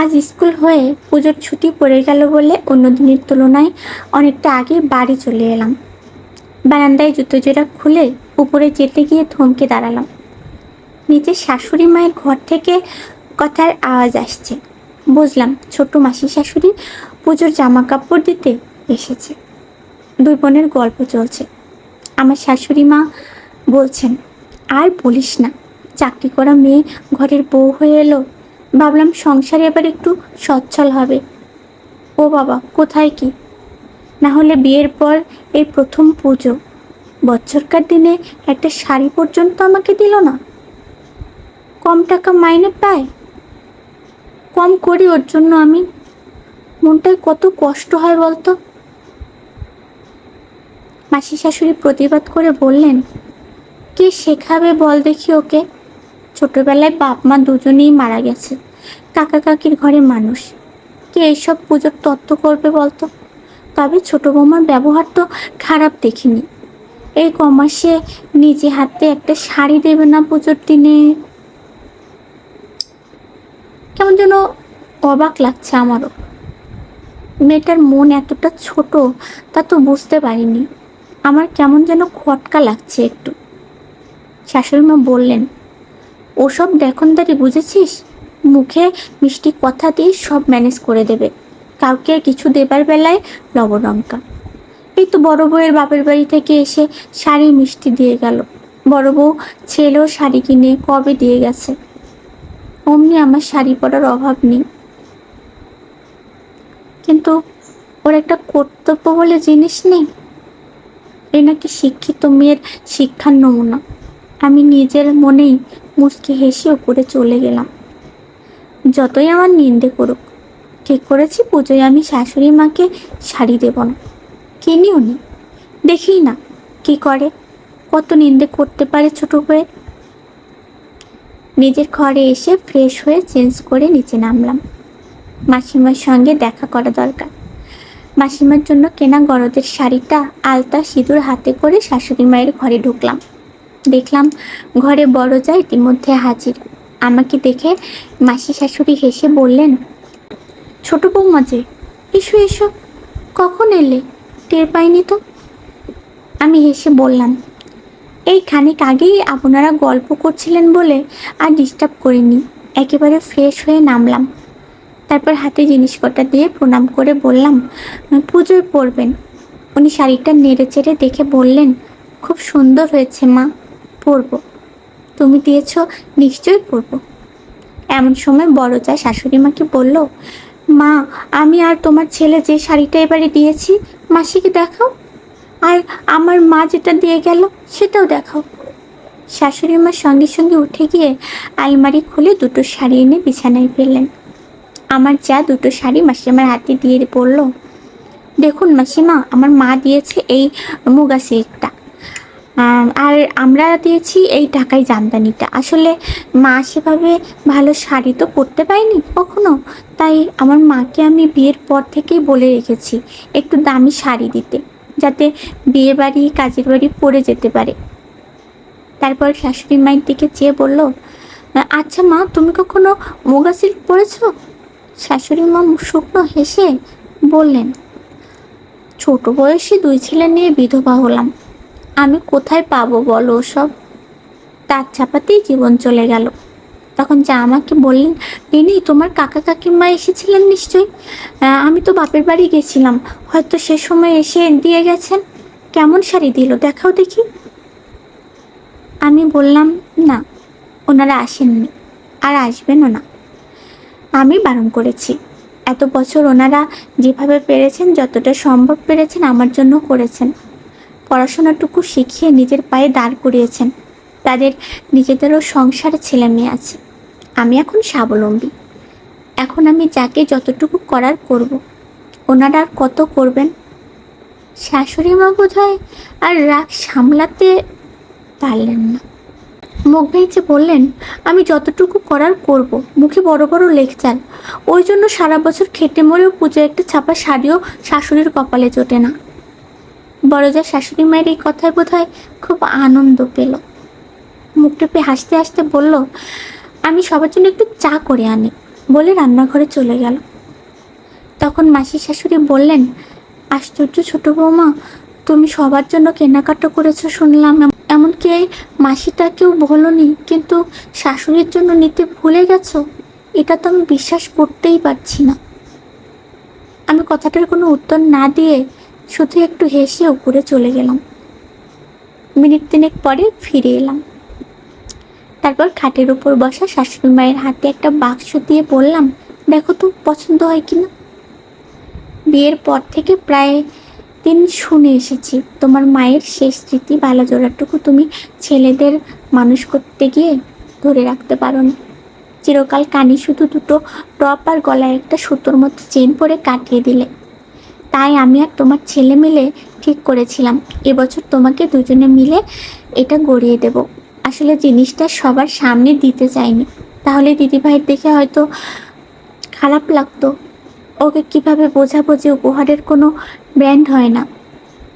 আজ স্কুল হয়ে পুজোর ছুটি পড়ে গেল বলে অন্য দিনের তুলনায় অনেকটা আগে বাড়ি চলে এলাম। বারান্দায় জুতো জোড়া খুলে উপরে যেতে গিয়ে থমকে দাঁড়ালাম। নিচে শাশুড়ি মায়ের ঘর থেকে কথার আওয়াজ আসছে। বুঝলাম ছোট মাসি শাশুড়ি পুজোর জামা কাপড় দিতে এসেছে। দুই বোনের গল্প চলছে। আমার শাশুড়ি মা বলছেন, আর বলিস না, চাকরি করা মেয়ে ঘরের বউ হয়ে এলো ভাবলাম সংসারে এবার একটু সচ্ছল হবে। ও বাবা, কোথায় কি? না হলে বিয়ের পর এই প্রথম পুজো। বছরকার দিনে একটা শাড়ি পর্যন্ত আমাকে দিল না। কম টাকা মাইনে পায়? কম করি ওর জন্য আমি। মনটায় কত কষ্ট হয় বলতো? মাসি শাশুড়ি প্রতিবাদ করে বললেন, কে শেখাবে বল দেখি ওকে? ছোটবেলায় বাপ মা দুজনেই মারা গেছে। কাকা কাকির ঘরে মানুষ। কে এইসব পুজোর তত্ত্ব করবে বলতো? তবে ছোট বৌমার ব্যবহার তো খারাপ দেখিনি। এই কমাসে নিজে হাতে একটা শাড়ি দেবে না পুজোর দিনে। কেমন যেন অবাক লাগছে আমারও। মেয়েটার মন এতটা ছোট, তা তো বুঝতে পারিনি। আমার কেমন যেন খটকা লাগছে একটু। শাশুড়ি মা বললেন ওসব দেখনদারি বুঝেছিস? মুখে মিষ্টি কথা দিয়ে সব ম্যানেজ করে দেবে। কাউকে কিছু দেবার বেলায় লবণঙ্কা। এই তো বড় বউয়ের বাপের বাড়ি থেকে এসে শাড়ি মিষ্টি দিয়ে গেল। বড় বউ ছেলেও শাড়ি কিনে কবে দিয়ে গেছে? অমনি আমার শাড়ি পরার অভাব নেই। কিন্তু ওর একটা কর্তব্য বলে জিনিস নেই এ নাকি শিক্ষিত মেয়ের শিক্ষার নমুনা। আমি নিজের মনেই মুচকি হেসে উপরে চলে গেলাম। যতই আমার নিন্দে করুক, ঠিক করেছি পুজোয় আমি শাশুড়ি মাকে শাড়ি দেব না। কিনিও নি দেখি না, কি করে? কত নিন্দে করতে পারে ছোট হয়ে? নিজের ঘরে এসে ফ্রেশ হয়ে চেঞ্জ করে নিচে নামলাম। মাসিমার সঙ্গে দেখা করা দরকার। মাসিমার জন্য কেনা গরদের শাড়িটা আলতা সিঁদুর হাতে করে শাশুড়ি মায়ের ঘরে ঢুকলাম। দেখলাম ঘরে বড় যা ইতিমধ্যে হাজির। আমাকে দেখে মাসি শাশুড়ি হেসে বললেন, ছোট বৌমা যে, এসো এসো। কখন এলে? টের পাইনি তো? আমি হেসে বললাম, এই খানিক আগেই আপনারা গল্প করছিলেন বলে আর ডিস্টার্ব করিনি। একেবারে ফ্রেশ হয়ে নামলাম। তারপর হাতে জিনিস কটা দিয়ে প্রণাম করে বললাম, পুজোয় পরবেন। উনি শাড়িটা নেড়ে চেড়ে দেখে বললেন, খুব সুন্দর হয়েছে মা। পরবো। তুমি দিয়েছ, নিশ্চয়ই পরবো। এমন সময় বড় চা শাশুড়ি মাকে বলল, মা, আমি আর তোমার ছেলে যে শাড়িটা এবারে দিয়েছি, মাসিকে দেখাও। আর আমার মা যেটা দিয়ে গেল, সেটাও দেখাও। শাশুড়ি মা সঙ্গে সঙ্গে উঠে গিয়ে আলমারি খুলে দুটো শাড়ি এনে বিছানায় ফেললেন। আমার যা দুটো শাড়ি মাসিমার হাতে দিয়ে পড়ল দেখুন মাসিমা, আমার মা দিয়েছে এই মুগা সিল্কটা। আর আমরা দিয়েছি এই টাকায় জামদানিটা। আসলে মা সেভাবে ভালো শাড়ি তো পরতে পাইনি কখনো। তাই আমার মাকে আমি বিয়ের পর থেকেই বলে রেখেছি একটু দামি শাড়ি দিতে, যাতে বিয়ে বাড়ি, কাজের বাড়ি পরে যেতে পারে। তারপর শাশুড়ি মায়ের দিকে চেয়ে বলল আচ্ছা মা, তুমি কখনো মুগা সিল্ক পরেছো? শাশুড়ি মা শুকনো হেসে বললেন, ছোট বয়সী দুই ছেলে নিয়ে বিধবা হলাম। আমি কোথায় পাবো বলো সব? তার চাপাতেই জীবন চলে গেল। তখন যা আমাকে বললেন নেই তোমার কাকা কাকিমা এসেছিলেন নিশ্চয়ই? আমি তো বাপের বাড়ি গেছিলাম। হয়তো সে সময় এসে দিয়ে গেছেন। কেমন শাড়ি দিল দেখাও দেখি। আমি বললাম, না, ওনারা আসেননি আর আসবেনও না। আমি বারণ করেছি। এত বছর ওনারা যেভাবে পেরেছেন, যতটা সম্ভব পেরেছেন, আমার জন্য করেছেন। পড়াশোনাটুকু শিখিয়ে নিজের পায়ে দাঁড় করিয়েছেন। তাদের নিজেদেরও সংসারে ছেলে মেয়ে আছে। আমি এখন স্বাবলম্বী। এখন আমি যাকে যতটুকু করার করব। ওনারা আর কত করবেন? শাশুড়ি মা বোধ আর রাগ সামলাতে পারলেন না। মুখ ভেঙচে বললেন, আমি যতটুকু করার করব, মুখে বড় বড় লেকচার। ওই জন্য সারা বছর খেটে মরেও পুজো একটা ছাপা শাড়িও শাশুড়ির কপালে জোটে না। বড় যা শাশুড়ি মায়ের এই কথায় বোধ খুব আনন্দ পেল। মুখ টেপে হাসতে হাসতে বলল, আমি সবার জন্য একটু চা করে আনি। বলে রান্নাঘরে চলে গেল। তখন মাসি শাশুড়ি বললেন, আশ্চর্য ছোট বৌমা, তুমি সবার জন্য কেনাকাটা করেছ শুনলাম। এম- এমনকি এই মাসিটাকেও বলনি, কিন্তু শাশুড়ির জন্য নিতে ভুলে গেছো? এটা তো আমি বিশ্বাস করতেই পারছি না। আমি কথাটার কোনো উত্তর না দিয়ে শুধু একটু হেসে উপরে চলে গেলাম। মিনিট তিনেক পরে ফিরে এলাম। তারপর খাটের উপর বসা শাশুড়ি মায়ের হাতে একটা বাক্স দিয়ে বললাম, দেখো তো, পছন্দ হয় কিনা? বিয়ের পর থেকে প্রায় দিন শুনে এসেছি, তোমার মায়ের শেষ স্মৃতি বালা জোড়াটুকু তুমি ছেলেদের মানুষ করতে গিয়ে ধরে রাখতে পারো না। চিরকাল কানে শুধু দুটো টপ আর গলায় একটা সুতোর মতো চেন পরে কাটিয়ে দিলে। তাই আমি আর তোমার ছেলে মিলে ঠিক করেছিলাম। এবছর তোমাকে দুজনে মিলে এটা গড়িয়ে দেব। আসলে জিনিসটা সবার সামনে দিতে চাইনি। তাহলে দিদিভাইয়ের দেখে হয়তো খারাপ লাগতো। ওকে কীভাবে বোঝাবো যে উপহারের কোনো ব্র্যান্ড হয় না?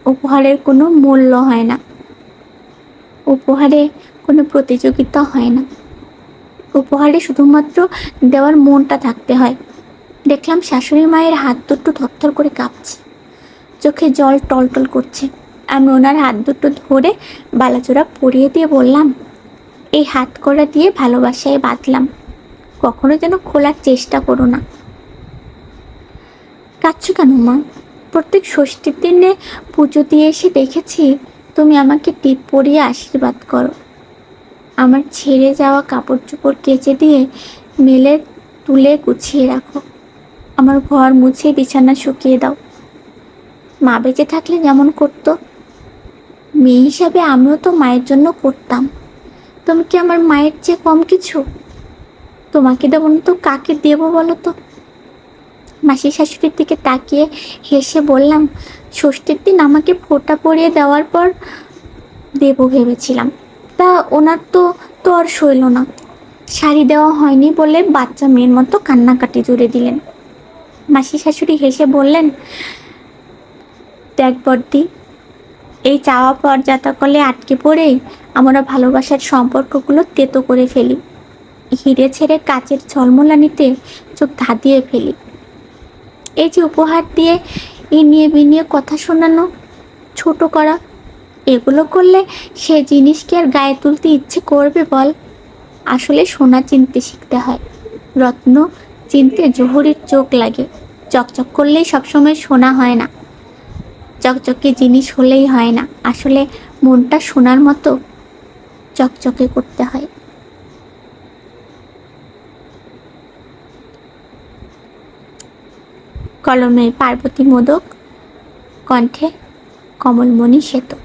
উপহারের কোনো মূল্য হয় না। উপহারে কোনো প্রতিযোগিতা হয় না। উপহারে শুধুমাত্র দেওয়ার মনটা থাকতে হয়। দেখলাম শাশুড়ি মায়ের হাত দুটো থরথর করে কাঁপছে। চোখে জল টলটল করছে। আমি ওনার হাত দুটো ধরে বালাচোরা পরিয়ে দিয়ে বললাম, এই হাত করা দিয়ে ভালোবাসায় বাঁধলাম। কখনো যেন খোলার চেষ্টা করো না। কাঁদছো কেন মা? প্রত্যেক ষষ্ঠীর দিনে পুজো দিয়ে এসে দেখেছি তুমি আমাকে টিপ পরিয়ে আশীর্বাদ করো। আমার ছেড়ে যাওয়া কাপড় চোপড় কেচে দিয়ে মেলে তুলে গুছিয়ে রাখো। আমার ঘর মুছে বিছানা শুকিয়ে দাও। মা বেঁচে থাকলে যেমন করতো। মেয়ে হিসাবে আমিও তো মায়ের জন্য করতাম। তুমি কি আমার মায়ের চেয়ে কম কিছু? তোমাকে দেবো না তো কাকে দেবো বলো তো? মাসি শাশুড়ির দিকে তাকিয়ে হেসে বললাম, ষষ্ঠীর দিন আমাকে ফোঁটা পরিয়ে দেওয়ার পর দেবো ভেবেছিলাম। তা ওনার তো তো আর সইল না। শাড়ি দেওয়া হয়নি বলে বাচ্চা মেয়ের মতো কান্নাকাটি জুড়ে দিলেন। মাসি শাশুড়ি হেসে বললেন, দেখ বর্দি, এই চাওয়া পর যাতাকলে আটকে পড়েই আমরা ভালোবাসার সম্পর্কগুলো তেতো করে ফেলি। হিরে ছেড়ে কাচের ঝলমলানিতে চোখ ধাঁধিয়ে ফেলি। এই যে উপহার দিয়ে এ নিয়ে বিনিয়ে কথা শোনানো, ছোট করা, এগুলো করলে সে জিনিসকে আর গায়ে তুলতে ইচ্ছে করবে বল। আসলে সোনা চিনতে শিখতে হয়, রত্ন চিনতে জহুরির চোখ লাগে। চকচক করলেই সবসময় শোনা হয় না। চকচকে জিনিস হলেই হয় না। আসলে মনটা শোনার মতো চকচকে করতে হয়। কলমে পার্বতী মোদক, কণ্ঠে কমলমণি সেতু।